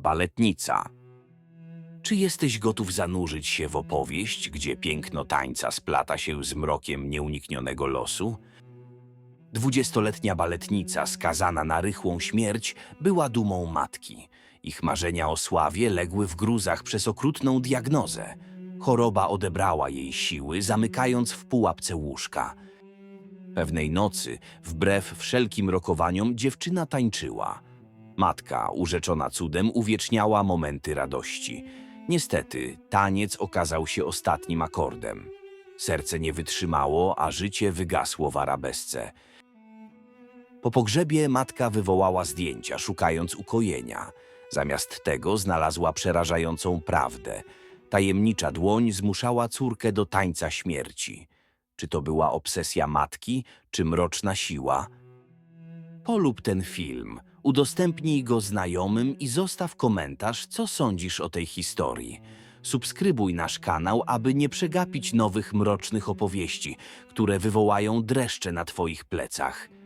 Baletnica. Czy jesteś gotów zanurzyć się w opowieść, gdzie piękno tańca splata się z mrokiem nieuniknionego losu? Dwudziestoletnia baletnica, skazana na rychłą śmierć, była dumą matki. Ich marzenia o sławie legły w gruzach przez okrutną diagnozę. Choroba odebrała jej siły, zamykając w pułapce łóżka. Pewnej nocy, wbrew wszelkim rokowaniom, dziewczyna tańczyła. Matka, urzeczona cudem, uwieczniała momenty radości. Niestety, taniec okazał się ostatnim akordem. Serce nie wytrzymało, a życie wygasło w arabesce. Po pogrzebie matka wywołała zdjęcia, szukając ukojenia. Zamiast tego znalazła przerażającą prawdę. Tajemnicza dłoń zmuszała córkę do tańca śmierci. Czy to była obsesja matki, czy mroczna siła? Polub ten film, udostępnij go znajomym i zostaw komentarz, co sądzisz o tej historii. Subskrybuj nasz kanał, aby nie przegapić nowych mrocznych opowieści, które wywołają dreszcze na Twoich plecach.